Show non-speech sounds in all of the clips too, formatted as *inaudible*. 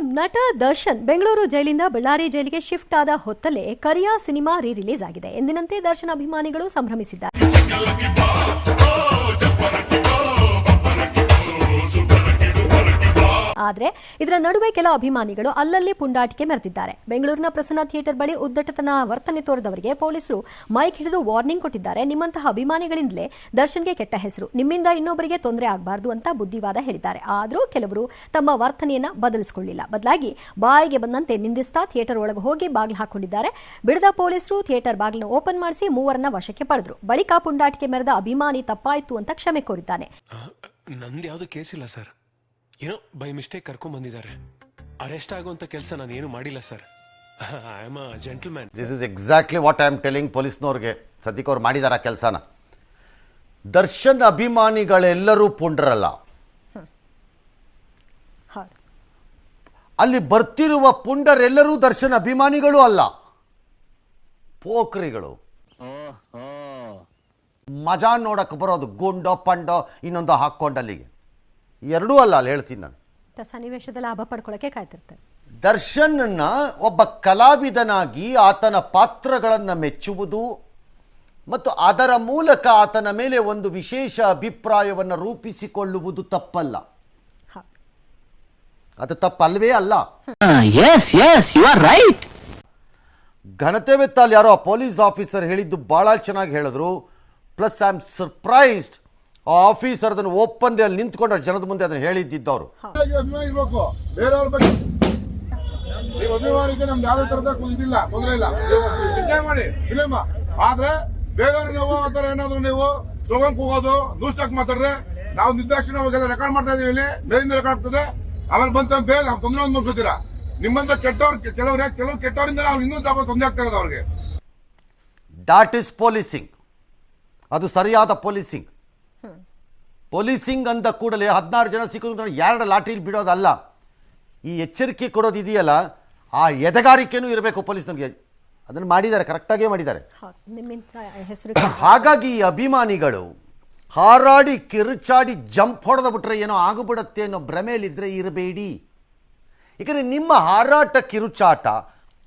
ನಟ ದರ್ಶನ್ ಬೆಂಗಳೂರು ಜೈಲಿಂದ ಬಳ್ಳಾರಿ ಜೈಲಿಗೆ ಶಿಫ್ಟ್ ಆದ ಹೊತ್ತಲ್ಲೇ ಕರಿಯಾ ಸಿನಿಮಾ ರೀ ರಿಲೀಸ್ ಆಗಿದೆ. ಎಂದಿನಂತೆ ದರ್ಶನ್ ಅಭಿಮಾನಿಗಳು ಸಂಭ್ರಮಿಸಿದ್ದಾರೆ. ಆದ್ರೆ ಇದರ ನಡುವೆ ಕೆಲ ಅಭಿಮಾನಿಗಳು ಅಲ್ಲಲ್ಲಿ ಪುಂಡಾಟಿಕೆ ಮೆರೆದಿದ್ದಾರೆ. ಬೆಂಗಳೂರಿನ ಪ್ರಸನ್ನ ಥಿಯೇಟರ್ ಬಳಿ ಉದ್ದಟತನ ವರ್ತನೆ ತೋರಿದವರಿಗೆ ಪೊಲೀಸರು ಮೈಕ್ ಹಿಡಿದು ವಾರ್ನಿಂಗ್ ಕೊಟ್ಟಿದ್ದಾರೆ. ನಿಮ್ಮಂತಹ ಅಭಿಮಾನಿಗಳಿಂದಲೇ ದರ್ಶನ್ಗೆ ಕೆಟ್ಟ ಹೆಸರು. ನಿಮ್ಮಿಂದ ಇನ್ನೊಬ್ಬರಿಗೆ ತೊಂದರೆ ಆಗಬಾರ್ದು ಅಂತ ಬುದ್ಧಿವಾದ ಹೇಳಿದ್ದಾರೆ. ಆದರೂ ಕೆಲವರು ತಮ್ಮ ವರ್ತನೆಯನ್ನ ಬದಲಿಸಿಕೊಳ್ಳಿಲ್ಲ. ಬದಲಾಗಿ ಬಾಯಿಗೆ ಬಂದಂತೆ ನಿಂದಿಸ್ತಾ ಥಿಯೇಟರ್ ಒಳಗೆ ಹೋಗಿ ಬಾಗಿಲು ಹಾಕೊಂಡಿದ್ದಾರೆ. ಬಿಡದ ಪೊಲೀಸರು ಥಿಯೇಟರ್ ಬಾಗಿಲನ್ನು ಓಪನ್ ಮಾಡಿಸಿ ಮೂವರನ್ನ ವಶಕ್ಕೆ ಪಡೆದ್ರು. ಬಳಿಕ ಪುಂಡಾಟಿಕೆ ಮೆರೆದ ಅಭಿಮಾನಿ ತಪ್ಪಾಯಿತು ಅಂತ ಕ್ಷಮೆ ಕೋರಿದ್ದಾನೆ. ನಂದು ಯಾವುದು ಕೇಸ್ ಇಲ್ಲ ಸರ್. ಏನೋ ಬೈ ಮಿಸ್ಟೇಕ್ ಕರ್ಕೊಂಡ್ ಬಂದಿದ್ದಾರೆ. ಅರೆಸ್ಟ್ ಆಗುವಂತ ಕೆಲಸ ನಾನು ಏನು ಮಾಡಿಲ್ಲ sir. I am a gentleman this is exactly what I am telling ಪೊಲೀಸ್ನವ್ರಿಗೆ ಸದ್ಯಕ್ಕೆ ಅವ್ರು ಮಾಡಿದಾರ ಕೆಲಸನ. ದರ್ಶನ್ ಅಭಿಮಾನಿಗಳೆಲ್ಲರೂ ಪುಂಡ್ರಲ್ಲ ಅಲ್ಲಿ ಬರ್ತಿರುವ ಪುಂಡರೆಲ್ಲರೂ ದರ್ಶನ್ ಅಭಿಮಾನಿಗಳು ಅಲ್ಲ. ಪೋಖ್ರಿಗಳು. ಮಜಾ ನೋಡಕ್ಕೆ ಬರೋದು ಗುಂಡೋ ಪಂಡೋ ಇನ್ನೊಂದು ಹಾಕ್ಕೊಂಡು ಅಲ್ಲಿಗೆ. ಎರಡೂ ಅಲ್ಲ ಅಲ್ಲಿ ಹೇಳ್ತೀನಿ ನಾನು. ಸನ್ನಿವೇಶದ ಲಾಭ ಪಡ್ಕೊಳ್ಳೋಕೆ ಕಾಯ್ತಿರ್ತಾರೆ. ದರ್ಶನ್ನ ಒಬ್ಬ ಕಲಾವಿದನಾಗಿ ಆತನ ಪಾತ್ರಗಳನ್ನು ಮೆಚ್ಚುವುದು ಮತ್ತು ಅದರ ಮೂಲಕ ಆತನ ಮೇಲೆ ಒಂದು ವಿಶೇಷ ಅಭಿಪ್ರಾಯವನ್ನು ರೂಪಿಸಿಕೊಳ್ಳುವುದು ತಪ್ಪಲ್ಲ. ಅದು ತಪ್ಪಲ್ವೇ ಅಲ್ಲ? Yes yes you are right ಘನತೆ ವೆತ್ತಲ್ಲಿ ಯಾರೋ ಪೊಲೀಸ್ ಆಫೀಸರ್ ಹೇಳಿದ್ದು ಭಾಳ ಚೆನ್ನಾಗಿ ಹೇಳಿದ್ರು. ಪ್ಲಸ್ ಐ ಆಮ್ ಸರ್ಪ್ರೈಸ್ಡ್ ಆ ಆಫೀಸರ್ ಅದನ್ನು ಓಪನ್ ಅಲ್ಲಿ ನಿಂತ್ಕೊಂಡು ಜನದ ಮುಂದೆ ಅದನ್ನು ಹೇಳಿದ್ದಿದ್ದು ಅವರು ಇರಬೇಕು ಇರ್ಬೇಕು ಬೇರೆಯವ್ರ ಬಗ್ಗೆ ನೀವು ಅಭಿಮಾನಿಗೆ ನಮ್ದು ಯಾವುದೇ ತರದ ಇದಿಲ್ಲ ತೊಂದರೆ ಇಲ್ಲ. ಎಂಜಾಯ್ ಮಾಡಿ ಫಿಲಿಮ್ ಆದ್ರೆ ಬೇರೆಯವ್ರಿಗೆ ನೀವು ಆ ಥರ ಏನಾದ್ರು ನೀವು ಸ್ಲೋಗನ್ ಹೋಗೋದು ದೂಷ್ಟಾಕ್ ಮಾತಾಡ್ರೆ ನಾವು ನಿರ್ದಾಕ್ಷಿಣ ಅವಾಗೆಲ್ಲ ರೆಕಾರ್ಡ್ ಮಾಡ್ತಾ ಇದೀವಿ ಇಲ್ಲಿ ಮೇಲಿಂದ ರೆಕಾರ್ಡ್ ಆಗ್ತದೆ. ಆಮೇಲೆ ಬಂತ ಬೇಗ ನಾವು ತೊಂದರೆ ಒಂದು ಮುಗಿಸ್ತೀರಾ ನಿಮ್ಮಂತ ಕೆಟ್ಟವ್ರು ಕೆಲವ್ರೆ ಕೆಲವು ಕೆಟ್ಟವರಿಂದ ನಾವು ಇನ್ನೂ ಸ್ವಲ್ಪ ತೊಂದರೆ ಆಗ್ತಾ ಇರೋದು ಅವ್ರಿಗೆ. ದಾಟ್ ಇಸ್ ಪೊಲೀಸಿಂಗ್ ಅದು ಸರಿಯಾದ ಪೊಲೀಸಿಂಗ್ ಪೊಲೀಸಿಂಗ್ ಅಂದ ಕೂಡಲೇ ಹದಿನಾರು ಜನ ಸಿಕ್ಕಿದ್ರು. ಎರಡು ಲಾಟ್ರಿಲಿ ಬಿಡೋದಲ್ಲ. ಈ ಎಚ್ಚರಿಕೆ ಕೊಡೋದು ಇದೆಯಲ್ಲ? ಆ ಎದೆಗಾರಿಕೆನೂ ಇರಬೇಕು ಪೊಲೀಸ್ನವ್ರಿಗೆ. ಅದನ್ನು ಮಾಡಿದ್ದಾರೆ ಕರೆಕ್ಟಾಗೇ ಮಾಡಿದ್ದಾರೆ. *coughs* ಹಾಗಾಗಿ ಈ ಅಭಿಮಾನಿಗಳು ಹಾರಾಡಿ ಕಿರುಚಾಡಿ ಜಂಪ್ ಹೊಡೆದ ಬಿಟ್ರೆ ಏನೋ ಆಗುಬಿಡತ್ತೆ ಅನ್ನೋ ಭ್ರಮೆಯಲ್ಲಿದ್ದರೆ ಇರಬೇಡಿ. ಏಕೆಂದರೆ ನಿಮ್ಮ ಹಾರಾಟ ಕಿರುಚಾಟ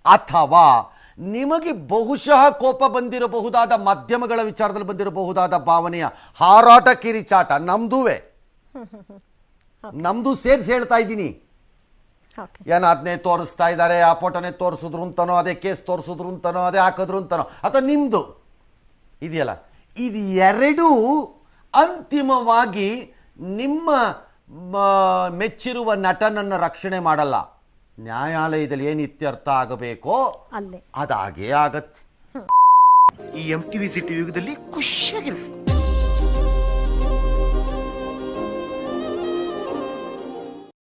ಅಥವಾ ನಿಮಗೆ ಬಹುಶಃ ಕೋಪ ಬಂದಿರಬಹುದಾದ ಮಾಧ್ಯಮಗಳ ವಿಚಾರದಲ್ಲಿ ಬಂದಿರಬಹುದಾದ ಭಾವನೆಯ ಹಾರಾಟ ಕಿರಿಚಾಟ ನಮ್ದುವೆ. ನಮ್ದು ಸೇರಿಸಿ ಹೇಳ್ತಾ ಇದ್ದೀನಿ. ಏನು ಅದನ್ನೇ ತೋರಿಸ್ತಾ ಇದ್ದಾರೆ ಆ ಫೋಟೋನೇ ತೋರಿಸಿದ್ರು ಅಂತನೋ ಅದೇ ಕೇಸ್ ತೋರಿಸಿದ್ರು ಅಂತನೋ ಅದೇ ಹಾಕಿದ್ರು ಅಂತನೋ ಅಥವಾ ನಿಮ್ದು? ಇದೆಯಲ್ಲ? ಇದು ಎರಡೂ ಅಂತಿಮವಾಗಿ ನಿಮ್ಮ ಮೆಚ್ಚಿರುವ ನಟನನ್ನು ರಕ್ಷಣೆ ಮಾಡಲ್ಲ. ನ್ಯಾಯಾಲಯದಲ್ಲಿ ಏನು ಇತ್ಯರ್ಥ ಆಗಬೇಕೋ ಅಲ್ಲೇ. ಅದಾಗೇ ಆಗತ್ತೆ. ಈ ಎಂ ಟಿವಿ ಸಿಟಿ ಯುಗದಲ್ಲಿ ಖುಷಿಯಾಗಿರ್ಬೇಕು.